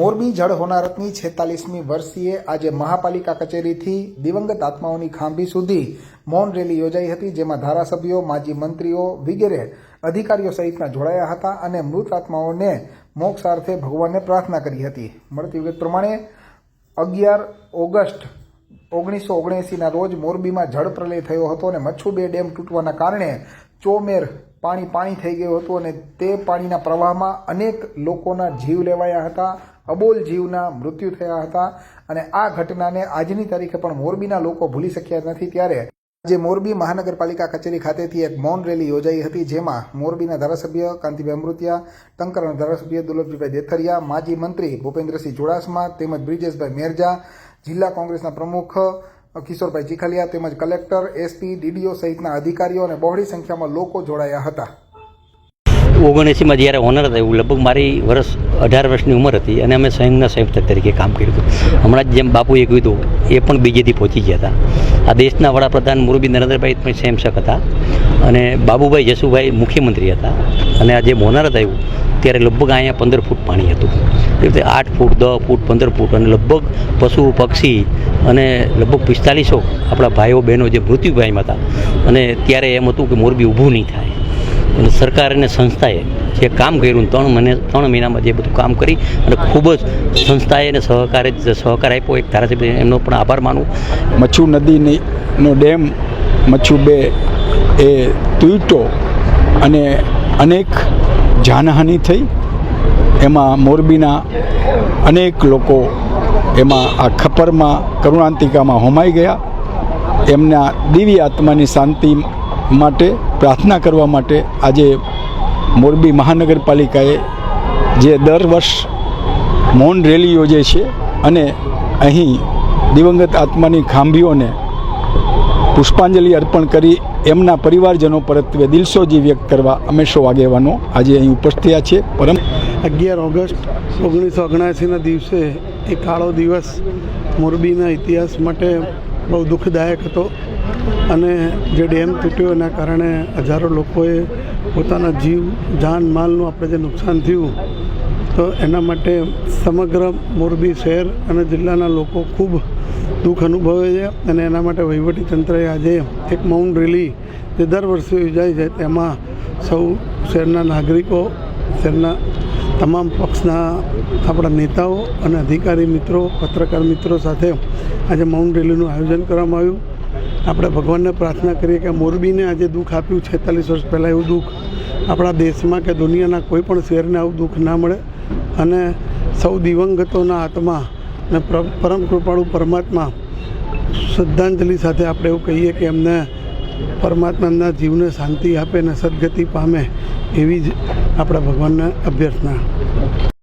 મોરબી જળ હોનારતની છેતાલીસમી વર્ષીય આજે મહાપાલિકા કચેરીથી દિવંગત આત્માઓની ખાંભી સુધી મૌન રેલી યોજાઈ હતી, જેમાં ધારાસભ્યો, માજી મંત્રીઓ વગેરે અધિકારીઓ સહિતના જોડાયા હતા અને મૃત આત્માઓને મોક્ષાર્થે ભગવાનને પ્રાર્થના કરી હતી. મળતી વિગત પ્રમાણે અગિયાર ઓગસ્ટ ઓગણીસો ઓગણએંસીના રોજ મોરબીમાં જળ પ્રલય થયો હતો અને મચ્છુ બે ડેમ તૂટવાના કારણે ચોમેર પાણી પાણી થઈ ગયું હતું અને તે પાણીના પ્રવાહમાં અનેક લોકોના જીવ લેવાયા હતા, અબોલ જીવના મૃત્યુ થયા હતા અને આ ઘટનાને આજની તારીખે પણ મોરબીના લોકો ભૂલી શક્યા નથી. ત્યારે આજે મોરબી મહાનગરપાલિકા કચેરી ખાતેથી એક મૌન રેલી યોજાઈ હતી, જેમાં મોરબીના ધારાસભ્ય કાંતિભાઈ અમૃતિયા, ટંકરના ધારાસભ્ય દુર્લભજીભાઈ દેથરિયા, માજી મંત્રી ભૂપેન્દ્રસિંહ ચુડાસમા તેમજ બ્રિજેશભાઈ મેરજા, જિલ્લા કોંગ્રેસના પ્રમુખ કિશોરભાઈ ચીખલિયા તેમજ કલેક્ટર, એસપી, ડીડીઓ સહિતના અધિકારીઓ અને બહોળી સંખ્યામાં લોકો જોડાયા હતા. ઓગણએંસીમાં જ્યારે ઓનર હતા, એવું લગભગ મારી વર્ષ અઢાર વર્ષની ઉંમર હતી અને અમે સંયુક્તના સંયુક્ત તરીકે કામ કર્યું હતું. હમણાં જ જેમ બાપુએ કીધું, એ પણ બીજેથી પહોંચી ગયા હતા. આ દેશના વડાપ્રધાન મુરબી નરેન્દ્રભાઈ પણ સેમશક હતા. અને બાબુભાઈ જસુભાઈ મુખ્યમંત્રી હતા. અને આ જે હોનારત આવ્યું ત્યારે લગભગ અહીંયા પંદર ફૂટ પાણી હતું. એ રીતે આઠ ફૂટ દસ ફૂટ, પંદર ફૂટ અને લગભગ પશુ, પક્ષી અને લગભગ પિસ્તાલીસો આપણા ભાઈઓ, બહેનો જે મૃત્યુ પામ્યા હતા. અને ત્યારે એમ હતું કે મોરબી ઊભું નહીં થાય. અને સરકાર અને સંસ્થાએ જે કામ કર્યું, ત્રણ મહિને, ત્રણ મહિનામાં જે બધું કામ કરી અને ખૂબ જ સંસ્થાએ એને સહકારે, સહકાર આપ્યો. એક ધારાસભ્ય એમનો પણ આભાર માનું. મચ્છુ નદીની ડેમ મચ્છુ બે એ તૂટ્યો અને અનેક જાનહાનિ થઈ. એમાં મોરબીના અનેક લોકો એમાં આ ખપરમાં કરુણાંતિકામાં હોમાઈ ગયા. એમના દિવ્ય આત્માની શાંતિ માટે પ્રાર્થના કરવા માટે આજે મોરબી મહાનગરપાલિકાએ જે દર વર્ષ મૌન રેલી યોજે છે અને અહીં દિવંગત આત્માની ખાંભીઓને પુષ્પાંજલિ અર્પણ કરી એમના પરિવારજનો પરત્વે દિલસોજી વ્યક્ત કરવા અમે સૌ આગેવાનો આજે અહીં ઉપસ્થિત છે. પરમ અગિયાર ઓગસ્ટ ઓગણીસો ઓગણસીના દિવસે એ કાળો દિવસ મોરબીના ઇતિહાસ માટે બહુ દુઃખદાયક હતો. અને જે ડેમ તૂટ્યો એના કારણે હજારો લોકોએ પોતાના જીવ, જાન, માલનું આપણે જે નુકસાન થયું, તો એના માટે સમગ્ર મોરબી શહેર અને જિલ્લાના લોકો ખૂબ દુઃખ અનુભવે છે અને એના માટે વહીવટી તંત્રએ આજે એક મૌન રેલી જે દર વર્ષે યોજાય છે, તેમાં સૌ શહેરના નાગરિકો, શહેરના તમામ પક્ષના આપણા નેતાઓ અને અધિકારી મિત્રો, પત્રકાર મિત્રો સાથે આજે મૌન રેલીનું આયોજન કરવામાં આવ્યું. આપણે ભગવાનને પ્રાર્થના કરીએ કે મોરબીને આજે દુઃખ આપ્યું છેતાલીસ વર્ષ પહેલાં એવું દુઃખ આપણા દેશમાં કે દુનિયાના કોઈ પણ શહેરને આવું દુઃખ ના મળે. અને સૌ દિવંગતોના આત્મા અને પરમ કૃપાળુ પરમાત્મા શ્રદ્ધાંજલિ સાથે આપણે એવું કહીએ કે એમને પરમાત્મા એમના જીવને શાંતિ આપે અને સદગતિ પામે એવી જ આપણા ભગવાનને અભ્યર્થના.